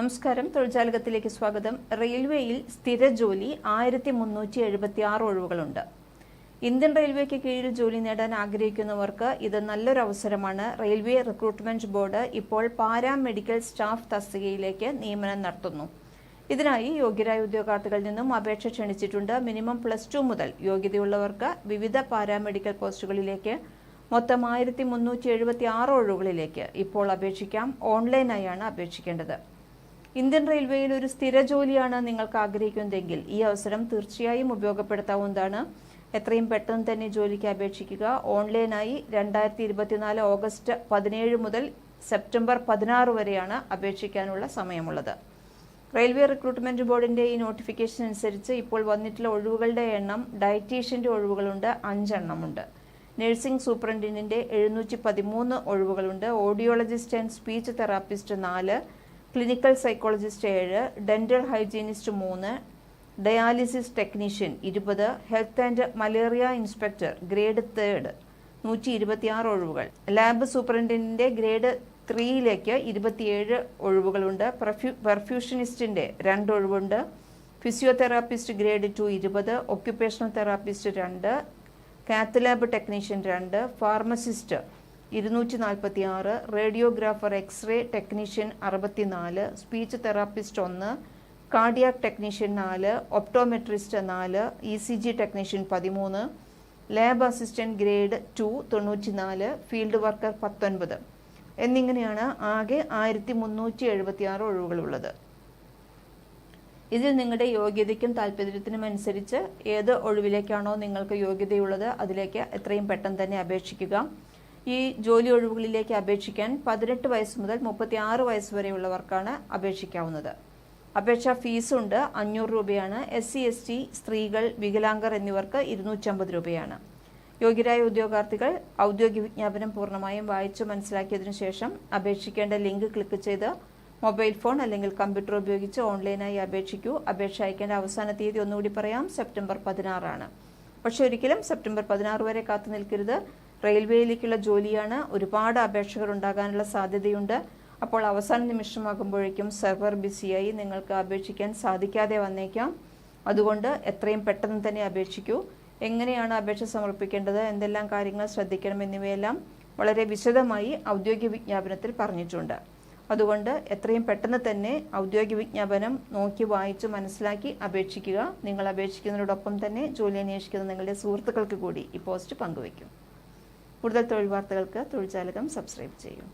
നമസ്കാരം. തൊഴിൽജാലകത്തിലേക്ക് സ്വാഗതം. റെയിൽവേയിൽ സ്ഥിര ജോലി ആയിരത്തി മുന്നൂറ്റി എഴുപത്തി ആറ് ഒഴിവുകളുണ്ട്. ഇന്ത്യൻ റെയിൽവേക്ക് കീഴിൽ ജോലി നേടാൻ ആഗ്രഹിക്കുന്നവർക്ക് ഇത് നല്ലൊരു അവസരമാണ്. റെയിൽവേ റിക്രൂട്ട്മെന്റ് ബോർഡ് ഇപ്പോൾ പാരാമെഡിക്കൽ സ്റ്റാഫ് തസ്തികയിലേക്ക് നിയമനം നടത്തുന്നു. ഇതിനായി യോഗ്യരായ ഉദ്യോഗാർത്ഥികളിൽ നിന്നും അപേക്ഷ ക്ഷണിച്ചിട്ടുണ്ട്. മിനിമം പ്ലസ് ടു മുതൽ യോഗ്യതയുള്ളവർക്ക് വിവിധ പാരാമെഡിക്കൽ പോസ്റ്റുകളിലേക്ക് മൊത്തം ആയിരത്തി മുന്നൂറ്റി എഴുപത്തി ആറ് ഒഴിവുകളിലേക്ക് ഇപ്പോൾ അപേക്ഷിക്കാം. ഓൺലൈനായാണ് അപേക്ഷിക്കേണ്ടത്. ഇന്ത്യൻ റെയിൽവേയിൽ ഒരു സ്ഥിര ജോലിയാണ് നിങ്ങൾക്ക് ആഗ്രഹിക്കുന്നതെങ്കിൽ ഈ അവസരം തീർച്ചയായും ഉപയോഗപ്പെടുത്താവുന്നതാണ്. എത്രയും പെട്ടെന്ന് തന്നെ ജോലിക്ക് അപേക്ഷിക്കുക. ഓൺലൈനായി രണ്ടായിരത്തി ഇരുപത്തിനാല് ഓഗസ്റ്റ് പതിനേഴ് മുതൽ സെപ്റ്റംബർ പതിനാറ് വരെയാണ് അപേക്ഷിക്കാനുള്ള സമയമുള്ളത്. റെയിൽവേ റിക്രൂട്ട്മെന്റ് ബോർഡിന്റെ ഈ നോട്ടിഫിക്കേഷൻ അനുസരിച്ച് ഇപ്പോൾ വന്നിട്ടുള്ള ഒഴിവുകളുടെ എണ്ണം ഡയറ്റീഷ്യന്റെ ഒഴിവുകളുണ്ട് അഞ്ചെണ്ണമുണ്ട്. നഴ്സിംഗ് സൂപ്രണ്ടിന്റെ എഴുന്നൂറ്റി പതിമൂന്ന് ഒഴിവുകളുണ്ട് ഓഡിയോളജിസ്റ്റ് ആൻഡ് സ്പീച്ച് തെറാപ്പിസ്റ്റ് നാല് ക്ലിനിക്കൽ സൈക്കോളജിസ്റ്റ് ഏഴ് ഡെന്റൽ ഹൈജീനിസ്റ്റ് മൂന്ന് ഡയാലിസിസ് ടെക്നീഷ്യൻ ഇരുപത് health and malaria inspector grade third നൂറ്റി ഇരുപത്തിയാറ് ഒഴിവുകൾ. ലാബ് സൂപ്രണ്ടിന്റെ ഗ്രേഡ് ത്രീയിലേക്ക് ഇരുപത്തിയേഴ് ഒഴിവുകളുണ്ട്. പെർഫ്യൂ പെർഫ്യൂഷനിസ്റ്റിന്റെ രണ്ട് ഒഴിവുണ്ട്. ഫിസിയോതെറാപ്പിസ്റ്റ് ഗ്രേഡ് ടു ഇരുപത് ഒക്യുപ്പേഷണൽ തെറാപ്പിസ്റ്റ് രണ്ട് കാത്ത് ലാബ് ടെക്നീഷ്യൻ രണ്ട് ഫാർമസിസ്റ്റ് ഇരുന്നൂറ്റി നാൽപ്പത്തി ആറ് റേഡിയോഗ്രാഫർ എക്സ്റേ ടെക്നീഷ്യൻ അറുപത്തിനാല് സ്പീച്ച് തെറാപ്പിസ്റ്റ് ഒന്ന് കാർഡിയാക് ടെക്നീഷ്യൻ നാല് ഒപ്റ്റോമെട്രിസ്റ്റ് നാല് ഇ സി ജി ടെക്നീഷ്യൻ പതിമൂന്ന് ലാബ് അസിസ്റ്റന്റ് ഗ്രേഡ് ടു തൊണ്ണൂറ്റിനാല് ഫീൽഡ് വർക്കർ പത്തൊൻപത്. എന്നിങ്ങനെയാണ് ആകെ ആയിരത്തി മുന്നൂറ്റി എഴുപത്തി ആറ് ഒഴിവുകളുള്ളത്. ഇതിൽ നിങ്ങളുടെ യോഗ്യതയ്ക്കും താല്പര്യത്തിനും അനുസരിച്ച് ഏത് ഒഴിവിലേക്കാണോ നിങ്ങൾക്ക് യോഗ്യതയുള്ളത് അതിലേക്ക് എത്രയും പെട്ടെന്ന് തന്നെ അപേക്ഷിക്കുക. ഈ ജോലി ഒഴിവുകളിലേക്ക് അപേക്ഷിക്കാൻ പതിനെട്ട് വയസ്സ് മുതൽ മുപ്പത്തി ആറ് വയസ്സ് വരെയുള്ളവർക്കാണ് അപേക്ഷിക്കാവുന്നത്. അപേക്ഷാ ഫീസുണ്ട് അഞ്ഞൂറ് രൂപയാണ്. എസ് സി എസ് ടി സ്ത്രീകൾ വികലാംഗർ എന്നിവർക്ക് ഇരുന്നൂറ്റമ്പത് രൂപയാണ്. യോഗ്യരായ ഉദ്യോഗാർത്ഥികൾ ഔദ്യോഗിക വിജ്ഞാപനം പൂർണമായും വായിച്ചു മനസ്സിലാക്കിയതിനു ശേഷം അപേക്ഷിക്കേണ്ട ലിങ്ക് ക്ലിക്ക് ചെയ്ത് മൊബൈൽ ഫോൺ അല്ലെങ്കിൽ കമ്പ്യൂട്ടർ ഉപയോഗിച്ച് ഓൺലൈനായി അപേക്ഷിക്കൂ. അപേക്ഷ അയക്കേണ്ട അവസാന തീയതി ഒന്നുകൂടി പറയാം. സെപ്റ്റംബർ പതിനാറാണ്. പക്ഷെ ഒരിക്കലും സെപ്റ്റംബർ പതിനാറ് വരെ കാത്തു നിൽക്കരുത്. റെയിൽവേയിലേക്കുള്ള ജോലിയാണ് ഒരുപാട് അപേക്ഷകർ ഉണ്ടാകാനുള്ള സാധ്യതയുണ്ട്. അപ്പോൾ അവസാന നിമിഷമാകുമ്പോഴേക്കും സെർവർ ബിസിയായി നിങ്ങൾക്ക് അപേക്ഷിക്കാൻ സാധിക്കാതെ വന്നേക്കാം. അതുകൊണ്ട് എത്രയും പെട്ടെന്ന് തന്നെ അപേക്ഷിക്കൂ. എങ്ങനെയാണ് അപേക്ഷ സമർപ്പിക്കേണ്ടത്? എന്തെല്ലാം കാര്യങ്ങൾ ശ്രദ്ധിക്കണം എന്നിവയെല്ലാം വളരെ വിശദമായി ഔദ്യോഗിക വിജ്ഞാപനത്തിൽ പറഞ്ഞിട്ടുണ്ട്. അതുകൊണ്ട് എത്രയും പെട്ടെന്ന് തന്നെ ഔദ്യോഗിക വിജ്ഞാപനം നോക്കി വായിച്ച് മനസ്സിലാക്കി അപേക്ഷിക്കുക. നിങ്ങൾ അപേക്ഷിക്കുന്നതിനോടൊപ്പം തന്നെ ജോലി അന്വേഷിക്കുന്ന നിങ്ങളുടെ സുഹൃത്തുക്കൾക്ക് കൂടി ഈ പോസ്റ്റ് പങ്കുവയ്ക്കും. കൂടുതൽ തൊഴിൽ വാർത്തകൾക്ക് തൊഴിൽ ചാലകം സബ്സ്ക്രൈബ് ചെയ്യും.